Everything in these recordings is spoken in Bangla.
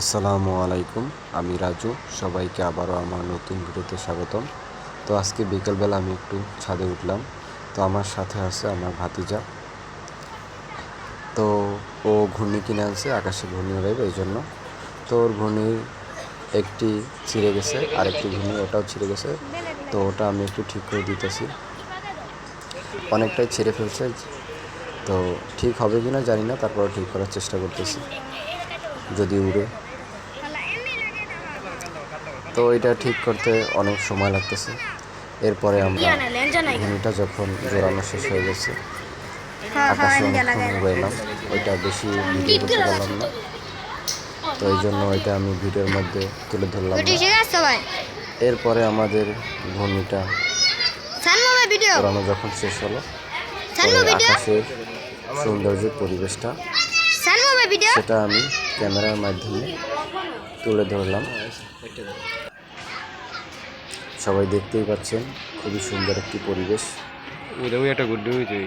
আসসালামু আলাইকুম, আমি রাজু, সবাইকে আবারও আমার নতুন ভিডিওতে স্বাগতম। তো আজকে বিকেলবেলা আমি একটু ছাদে উঠলাম, তো আমার সাথে আছে আমার ভাতিজা। তো ও ঘূর্ণি কিনে আনছে, আকাশে ঘূর্ণি উড়াইবে এই জন্য। তো ওর ঘূর্ণির একটি ছিঁড়ে গেছে, আরেকটি ঘূর্ণি ওটাও ছিঁড়ে গেছে। তো ওটা আমি একটু ঠিক করে দিতেছি। অনেকটাই ছিঁড়ে ফেলছে। তো ঠিক হবে কি না জানি না তারপর ঠিক করার চেষ্টা করতেছি। যদি উড়ে। তো এটা ঠিক করতে অনেক সময় লাগতেছে। এরপরে আমরা ঘুনিটা যখন জোড়ানো শেষ হয়ে গেছে আকাশে অনেকক্ষণ উড়াইলাম ওইটা বেশি ভিডিও করতে পারলাম না। তো। এই জন্য ওইটা আমি ভিডিওর মধ্যে তুলে ধরলাম এরপরে আমাদের ঘূর্ণিটা সানমুভি যখন শেষ হলো আকাশের সৌন্দর্যের পরিবেশটা সেটা আমি ক্যামেরার মাধ্যমে তুলে ধরলাম। সবাই দেখতেই পাচ্ছেন খুবই সুন্দর একটি পরিবেশ। একটা হয়েছে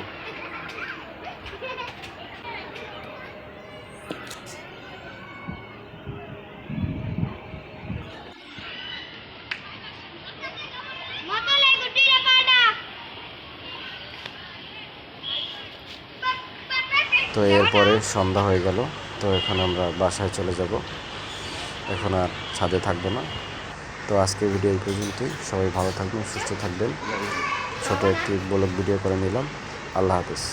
তো এরপরে সন্ধ্যা হয়ে গেল তো এখন আমরা বাসায় চলে যাব। এখন আর ছাদে থাকব না। তো আজকের ভিডিও এই পর্যন্তই। সবাই ভালো থাকবেন, সুস্থ থাকবেন। ছোট একটি ব্লগ ভিডিও করে নিলাম। আল্লাহ হাফিজ।